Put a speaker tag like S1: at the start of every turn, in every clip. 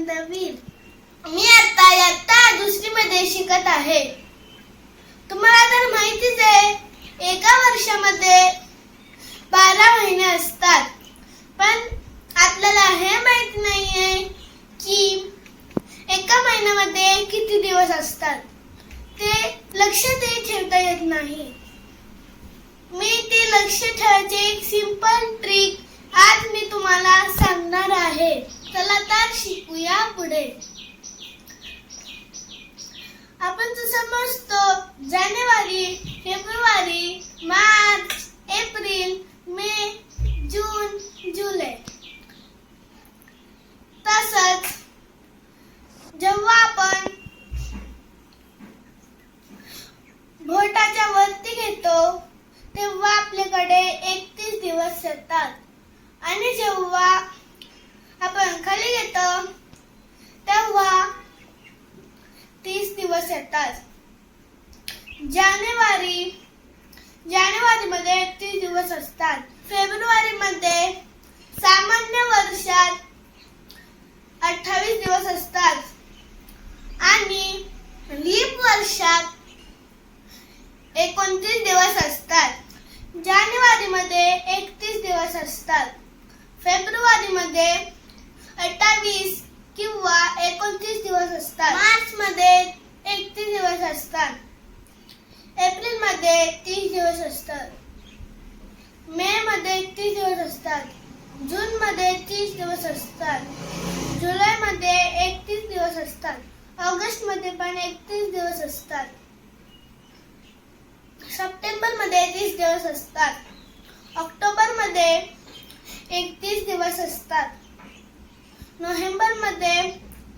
S1: आनंदवीर मी आता इयत्ता दुसरी मध्ये शिकत आहे. तुम्हाला तर माहितीच आहे एका वर्षामध्ये बारा महिने असतात. पण आपल्याला हे माहीत नाहीये की एका महिन्यामध्ये किती दिवस असतात. ते लक्षातही ठेवता येत नाही. मी ते लक्ष ठेवायचं एक सिंपल ट्रिक आज मी तुम्हाला सांगणार आहे चला तर शिकूया पुढे. आपण तर समजतो जानेवारी फेब्रुवारी मार्च एप्रिल मे जून जुलै. तसंच जेव्हा आपण भोटाच्या वरती घेतो तेव्हा आपल्याकडे एकतीस दिवस येतात. आणि जेव्हा आपण खाली घेतो तेव्हा तीस दिवस जानेवारी जानेवारीमध्ये तीस दिवस असतात. फेब्रुवारीमध्ये सामान्य वर्षात अठ्ठावीस दिवस असतात. आणि लीप वर्षात एकोणतीस दिवस असतात. जानेवारीमध्ये एकतीस दिवस असतात. फेब्रुवारीमध्ये अठ्ठावीस किंवा एकोणतीस दिवस असतात. मार्च मध्ये असतात. एप्रिलमध्ये तीस दिवस असतात. मे मध्ये एकतीस दिवस असतात. जून मध्ये तीस दिवस असतात. जुलै मध्ये एकतीस दिवस असतात. ऑगस्टमध्ये पण एकतीस दिवस असतात. सप्टेंबरमध्ये तीस दिवस असतात. ऑक्टोबरमध्ये एकतीस दिवस असतात. नोव्हेंबरमध्ये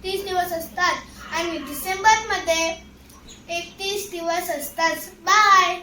S1: तीस दिवस असतात. आणि डिसेंबरमध्ये एकतीस दिवस असतात बाय